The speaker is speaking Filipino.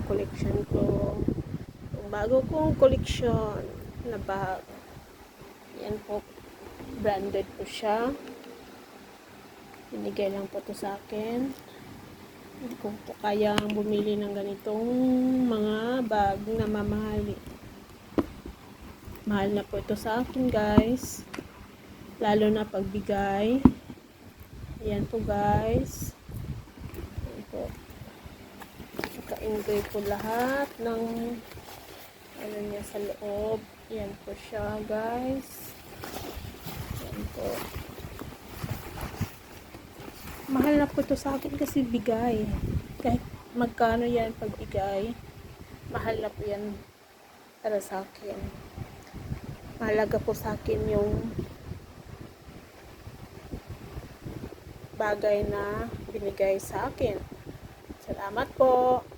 ang collection ko. Yung bago kong collection na bag. Yan po. Branded po siya. Binigay lang po to sa akin. Hindi ko po kayang bumili ng ganitong mga bag na mamahali. Mahal na po ito sa akin guys. Lalo na pagbigay. Ayan po guys. Ayan po. Naka-enjoy po lahat ng ano niya sa loob. Ayan po siya guys. Ayan po. Mahal na po ito sa akin kasi bigay. Kahit magkano yan pag bigay, mahal na po yan para sa akin. Mahalaga po sa akin yung bagay na binigay sa akin. Salamat po.